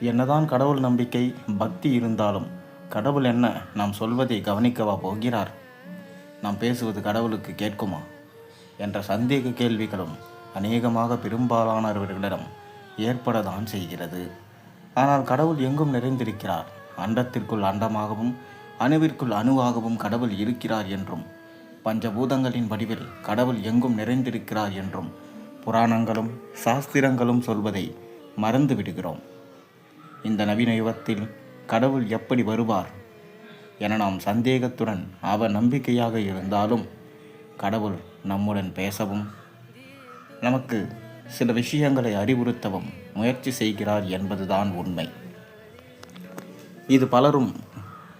என்னதான் கடவுள் நம்பிக்கை பக்தி இருந்தாலும் கடவுள் என்ன நாம் சொல்வதை கவனிக்கவா போகிறார்? நாம் பேசுவது கடவுளுக்கு கேட்குமா? என்ற சந்தேக கேள்விகளும் அநேகமாக பெரும்பாலானவர்களிடம் ஏற்படத்தான் செய்கிறது. ஆனால் கடவுள் எங்கும் நிறைந்திருக்கிறார்? அண்டத்திற்குள் அண்டமாகவும் அணுவிற்குள் அணுவாகவும் கடவுள் இருக்கிறார் என்றும் பஞ்சபூதங்களின் வடிவில் கடவுள் எங்கும் நிறைந்திருக்கிறார் என்றும் புராணங்களும் சாஸ்திரங்களும் சொல்வதை மறந்து விடுகிறோம். இந்த நவீன யுகத்தில் கடவுள் எப்படி வருவார் என நாம் சந்தேகத்துடன் அவ நம்பிக்கையாக இருந்தாலும் கடவுள் நம்முடன் பேசவும் நமக்கு சில விஷயங்களை அறிவுறுத்தவும் முயற்சி செய்கிறார் என்பதுதான் உண்மை. இது பலரும்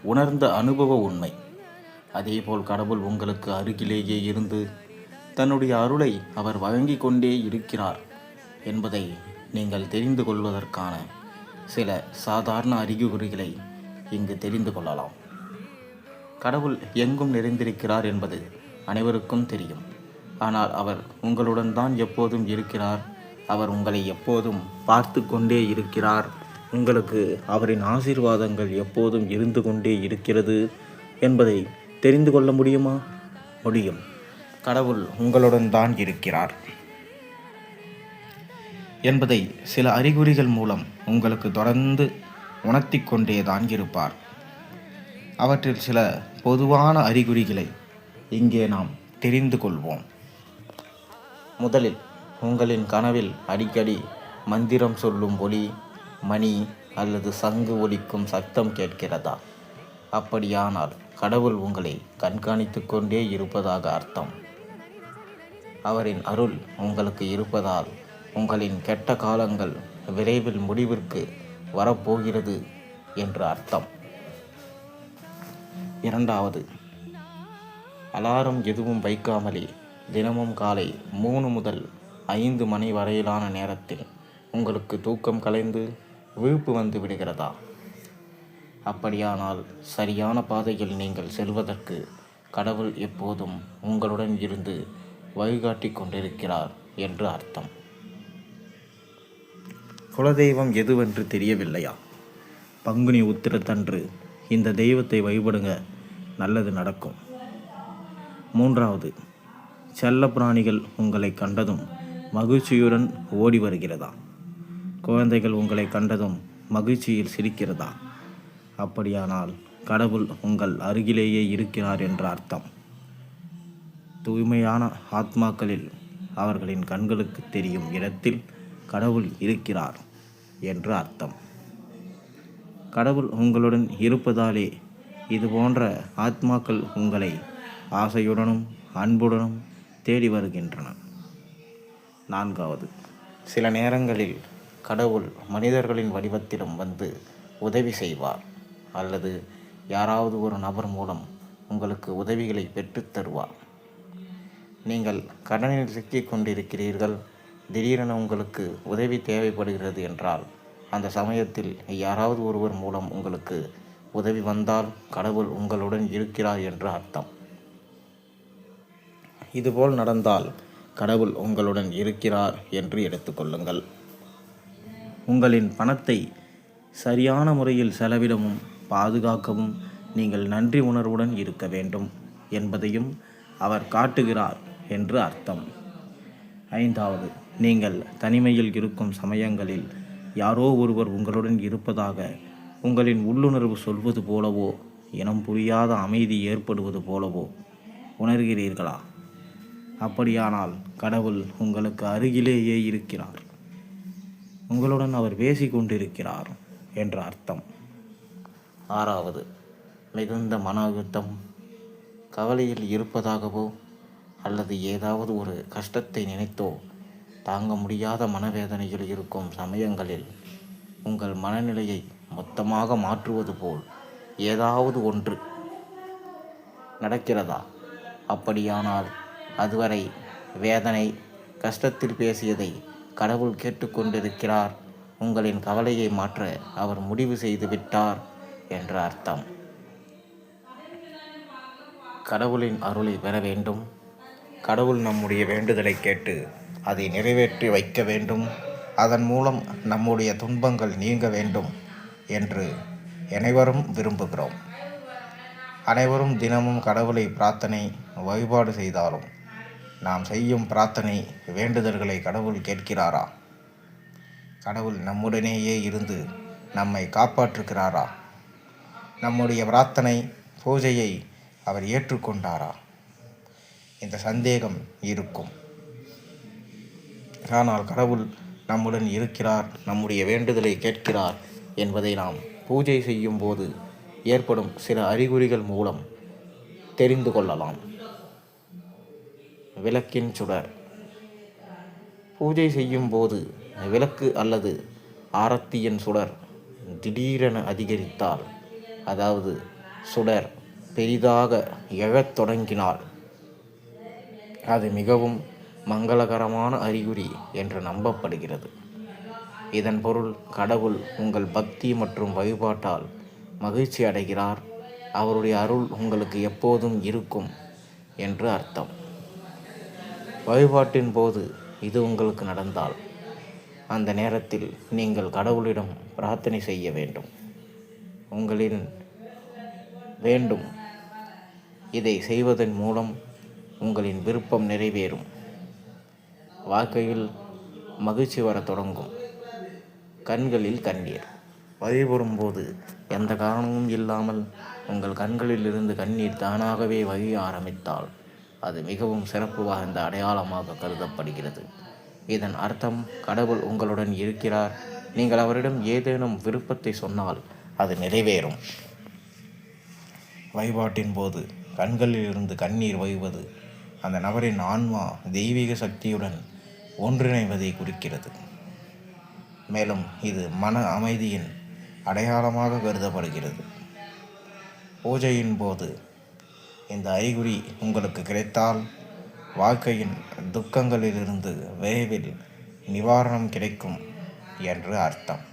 உணர்ந்த அனுபவ உண்மை. அதேபோல் கடவுள் உங்களுக்கு அருகிலேயே இருந்து தன்னுடைய அருளை அவர் வழங்கிக் கொண்டே இருக்கிறார் என்பதை நீங்கள் தெரிந்து கொள்வதற்கான சில சாதாரண அறிகுறிகளை இங்கு தெரிந்து கொள்ளலாம். கடவுள் எங்கும் நிறைந்திருக்கிறார் என்பது அனைவருக்கும் தெரியும். ஆனால் அவர் உங்களுடன் தான் எப்போதும் இருக்கிறார். அவர் உங்களை எப்போதும் பார்த்து கொண்டே இருக்கிறார். உங்களுக்கு அவரின் ஆசீர்வாதங்கள் எப்போதும் இருந்து கொண்டே இருக்கிறது என்பதை தெரிந்து கொள்ள முடியுமா? முடியும். கடவுள் உங்களுடன் தான் இருக்கிறார். என்பதை சில அறிகுறிகள் மூலம் உங்களுக்கு தொடர்ந்து உணர்த்தி கொண்டே தான் இருப்பார். அவற்றில் சில பொதுவான அறிகுறிகளை இங்கே நாம் தெரிந்து கொள்வோம். முதலில் உங்களின் கனவில் அடிக்கடி மந்திரம் சொல்லும் ஒலி மணி அல்லது சங்கு ஒலிக்கும் சத்தம் கேட்கிறதா? அப்படியானால் கடவுள் உங்களை கண்காணித்து கொண்டே இருப்பதாக அர்த்தம். அவரின் அருள் உங்களுக்கு இருப்பதால் உங்களின் கெட்ட காலங்கள் விரைவில் முடிவிற்கு வரப்போகிறது என்று அர்த்தம். இரண்டாவது அலாரம் எதுவும் வைக்காமலே தினமும் காலை மூணு முதல் ஐந்து மணி வரையிலான நேரத்தில் உங்களுக்கு தூக்கம் கலைந்து விழிப்பு வந்து விடுகிறதா? அப்படியானால் சரியான பாதையில் நீங்கள் செல்வதற்கு கடவுள் எப்போதும் உங்களுடன் இருந்து வழிகாட்டி கொண்டிருக்கிறார் என்று அர்த்தம். குலதெய்வம் எதுவென்று தெரியவில்லையா? பங்குனி உத்திரத்தன்று இந்த தெய்வத்தை வழிபடுங்க நல்லது நடக்கும். மூன்றாவது செல்லப்பிராணிகள் உங்களை கண்டதும் மகிழ்ச்சியுடன் ஓடி வருகிறதா? குழந்தைகள் உங்களை கண்டதும் மகிழ்ச்சியில் சிரிக்கிறதா? அப்படியானால் கடவுள் உங்கள் அருகிலேயே இருக்கிறார் என்ற அர்த்தம். தூய்மையான ஆத்மாக்களில் அவர்களின் கண்களுக்கு தெரியும் இடத்தில் கடவுள் இருக்கிறார் என்று அர்த்தம். கடவுள் உங்களுடன் இருப்பதாலே இது போன்ற ஆத்மாக்கள் உங்களை ஆசையுடனும் அன்புடனும் தேடி வருகின்றன. நான்காவது சில நேரங்களில் கடவுள் மனிதர்களின் வடிவத்திலும் வந்து உதவி செய்வார். அல்லது யாராவது ஒரு நபர் மூலம் உங்களுக்கு உதவிகளை பெற்றுத் தருவார் நீங்கள் கடனில் சிக்கிக் கொண்டிருக்கிறீர்கள். திடீரென உங்களுக்கு உதவி தேவைப்படுகிறது என்றால் அந்த சமயத்தில் யாராவது ஒருவர் மூலம் உங்களுக்கு உதவி வந்தால் கடவுள் உங்களுடன் இருக்கிறார் என்று அர்த்தம். இதுபோல் நடந்தால் கடவுள் உங்களுடன் இருக்கிறார் என்று எடுத்துக்கொள்ளுங்கள் உங்களின் பணத்தை சரியான முறையில் செலவிடவும் பாதுகாக்கவும் நீங்கள் நன்றி உணர்வுடன் இருக்க வேண்டும் என்பதையும் அவர் காட்டுகிறார் என்று அர்த்தம். ஐந்தாவது நீங்கள் தனிமையில் இருக்கும் சமயங்களில் யாரோ ஒருவர் உங்களுடன் இருப்பதாக உங்களின் உள்ளுணர்வு சொல்வது போலவோ இனம் புரியாத அமைதி ஏற்படுவது போலவோ உணர்கிறீர்களா? அப்படியானால் கடவுள் உங்களுக்கு அருகிலேயே இருக்கிறார். உங்களுடன் அவர் பேசிக்கொண்டிருக்கிறார் என்ற அர்த்தம். ஆறாவது மிகுந்த மன அழுத்தம் கவலையில் இருப்பதாகவோ அல்லது ஏதாவது ஒரு கஷ்டத்தை நினைத்தோ தாங்க முடியாத மனவேதனையில் இருக்கும் சமயங்களில் உங்கள் மனநிலையை மொத்தமாக மாற்றுவது போல் ஏதாவது ஒன்று நடக்கிறதா? அப்படியானால் அதுவரை வேதனை கஷ்டத்தில் பேசியதை கடவுள் கேட்டுக்கொண்டிருக்கிறார். உங்களின் கவலையை மாற்ற அவர் முடிவு செய்து விட்டார். என்ற அர்த்தம். கடவுளின் அருளை பெற வேண்டும். கடவுள் நம்முடைய வேண்டுதலை கேட்டு அதை நிறைவேற்றி வைக்க வேண்டும். அதன் மூலம் நம்முடைய துன்பங்கள் நீங்க வேண்டும் என்று அனைவரும் விரும்புகிறோம். அனைவரும் தினமும் கடவுளை பிரார்த்தனை வழிபாடு செய்தாலும் நாம் செய்யும் பிரார்த்தனை வேண்டுதல்களை கடவுள் கேட்கிறாரா? கடவுள் நம்முடனேயே இருந்து நம்மை காப்பாற்றுகிறாரா? நம்முடைய பிரார்த்தனை பூஜையை அவர் ஏற்றுக்கொண்டாரா? இந்த சந்தேகம் இருக்கும். ஆனால் கடவுள் நம்முடன் இருக்கிறார் நம்முடைய வேண்டுதலை கேட்கிறார் என்பதை நாம் பூஜை செய்யும் போது ஏற்படும் சில அறிகுறிகள் மூலம் தெரிந்து கொள்ளலாம். விளக்கின் சுடர். பூஜை செய்யும் போது விளக்கு அல்லது ஆரத்தியின் சுடர் திடீரென அதிகரித்தால் அதாவது சுடர் பெரிதாக எழத் தொடங்கினால் அது மிகவும் மங்களகரமான அறிகுறி என்று நம்பப்படுகிறது. இதன் பொருள் கடவுள் உங்கள் பக்தி மற்றும் வழிபாட்டால் மகிழ்ச்சி அடைகிறார். அவருடைய அருள் உங்களுக்கு எப்போதும் இருக்கும் என்று அர்த்தம். வழிபாட்டின் போது இது உங்களுக்கு நடந்தால் அந்த நேரத்தில் நீங்கள் கடவுளிடம் பிரார்த்தனை செய்ய வேண்டும். உங்களின் வேண்டும். இதை செய்வதன் மூலம் உங்களின் விருப்பம் நிறைவேறும். வாழ்க்கையில் மகிழ்ச்சி வரத் தொடங்கும். கண்களில் கண்ணீர். வழிபடும் போது எந்த காரணமும் இல்லாமல் உங்கள் கண்களில் இருந்து கண்ணீர் தானாகவே வழிய ஆரம்பித்தால் அது மிகவும் சிறப்பு வாய்ந்த அடையாளமாக கருதப்படுகிறது. இதன் அர்த்தம் கடவுள் உங்களுடன் இருக்கிறார். நீங்கள் அவரிடம் ஏதேனும் விருப்பத்தை சொன்னால் அது நிறைவேறும். வழிபாட்டின் போது கண்களில் இருந்து கண்ணீர் வழிவது அந்த நபரின் ஆன்மா தெய்வீக சக்தியுடன் ஒன்றிணைவதை குறிக்கிறது. மேலும் இது மன அமைதியின் அடையாளமாக கருதப்படுகிறது. பூஜையின் போது இந்த அறிகுறி உங்களுக்கு கிடைத்தால் வாழ்க்கையின் துக்கங்களிலிருந்து விரைவில் நிவாரணம் கிடைக்கும் என்று அர்த்தம்.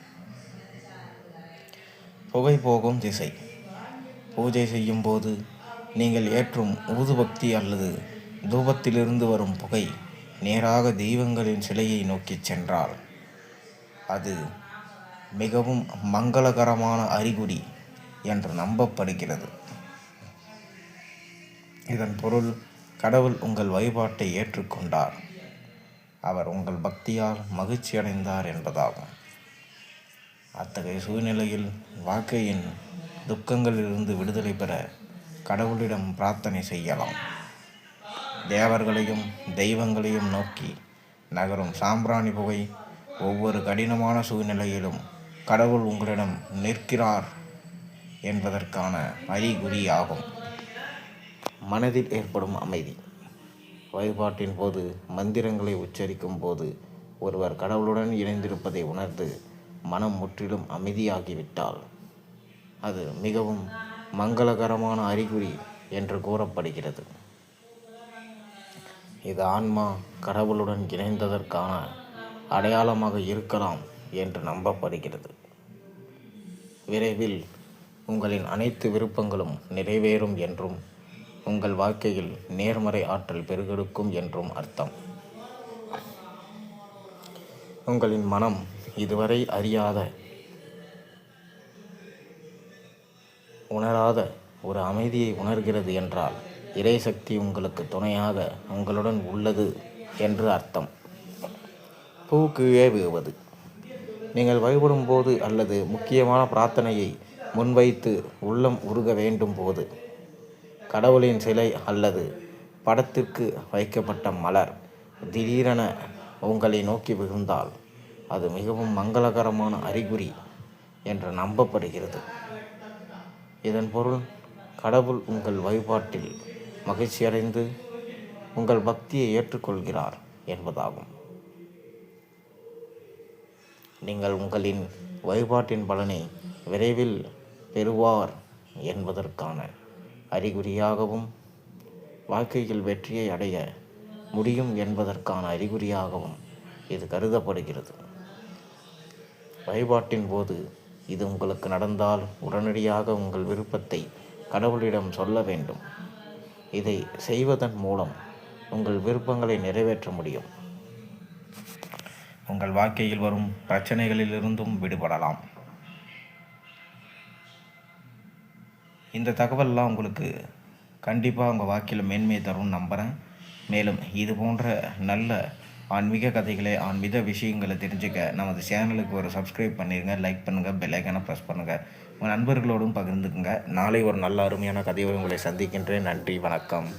புகை போகும் திசை. பூஜை செய்யும் போது நீங்கள் ஏற்றும் ஊதுபக்தி அல்லது தூபத்திலிருந்து வரும் புகை நேராக தெய்வங்களின் சிலையை நோக்கிச் சென்றால் அது மிகவும் மங்களகரமான அறிகுறி என்று நம்பப்படுகிறது. இதன் பொருள் கடவுள் உங்கள் வழிபாட்டை ஏற்றுக்கொண்டார். அவர் உங்கள் பக்தியால் மகிழ்ச்சி அடைந்தார் என்பதாகும். அத்தகைய சூழ்நிலையில் வாழ்க்கையின் துக்கங்களிலிருந்து விடுதலை பெற கடவுளிடம் பிரார்த்தனை செய்யலாம். தேவர்களையும் தெய்வங்களையும் நோக்கி நகரும் சாம்பிராணி புகை ஒவ்வொரு கடினமான சூழ்நிலையிலும் கடவுள் உங்களிடம் நிற்கிறார் என்பதற்கான அறிகுறியாகும். மனதில் ஏற்படும் அமைதி. வழிபாட்டின் போது மந்திரங்களை உச்சரிக்கும் போது ஒருவர் கடவுளுடன் இணைந்திருப்பதை உணர்ந்து மனம் முற்றிலும் அமைதியாகிவிட்டால் அது மிகவும் மங்களகரமான அறிகுறி என்று கூறப்படுகிறது. இது ஆன்மா கடவுளுடன் இணைந்ததற்கான அடையாளமாக இருக்கலாம் என்று நம்பப்படுகிறது. விரைவில் உங்களின் அனைத்து விருப்பங்களும் நிறைவேறும் என்றும் உங்கள் வாழ்க்கையில் நேர்மறை ஆற்றல் பெருகெடுக்கும் என்றும் அர்த்தம். உங்களின் மனம் இதுவரை அறியாத உணராத ஒரு அமைதியை உணர்கிறது என்றால் இறைசக்தி உங்களுக்கு துணையாக உங்களுடன் உள்ளது என்று அர்த்தம். பூ கீழே விழுவது நீங்கள் வழிபடும் போது அல்லது முக்கியமான பிரார்த்தனையை முன்வைத்து உள்ளம் உருக வேண்டும் போது கடவுளின் சிலை அல்லது படத்திற்கு வைக்கப்பட்ட மலர் திடீரென உங்களை நோக்கி விழுந்தால் அது மிகவும் மங்களகரமான அறிகுறி என்று நம்பப்படுகிறது. இதன் பொருள் கடவுள் உங்கள் வழிபாட்டில் மகிழ்ச்சியடைந்து உங்கள் பக்தியை ஏற்றுக்கொள்கிறார் என்பதாகும். நீங்கள் உங்களின் வழிபாட்டின் பலனை விரைவில் பெறுவார் என்பதற்கான அறிகுறியாகவும் வாழ்க்கையில் வெற்றியை அடைய முடியும் என்பதற்கான அறிகுறியாகவும் இது கருதப்படுகிறது. வழிபாட்டின் போது இது உங்களுக்கு நடந்தால் உடனடியாக உங்கள் விருப்பத்தை கடவுளிடம் சொல்ல வேண்டும். இதை செய்வதன் மூலம் உங்கள் விருப்பங்களை நிறைவேற்ற முடியும். உங்கள் வாழ்க்கையில் வரும் பிரச்சனைகளிலிருந்தும் விடுபடலாம். இந்த தகவல்லாம் உங்களுக்கு கண்டிப்பாக உங்கள் வாழ்க்கையில் மேன்மையை தரும்னு நம்புகிறேன் மேலும் இது போன்ற நல்ல ஆன்மீக கதைகளை ஆன்மீக விஷயங்களை தெரிஞ்சுக்க நமது சேனலுக்கு ஒரு சப்ஸ்கிரைப் பண்ணிடுங்க லைக் பண்ணுங்கள் பெல்லைக்கான ப்ரெஸ் பண்ணுங்கள் உங்கள் நண்பர்களோடும் பகிர்ந்துக்குங்க. நாளை ஒரு நல்ல அருமையான கதையோடு உங்களை சந்திக்கின்றேன். நன்றி வணக்கம்.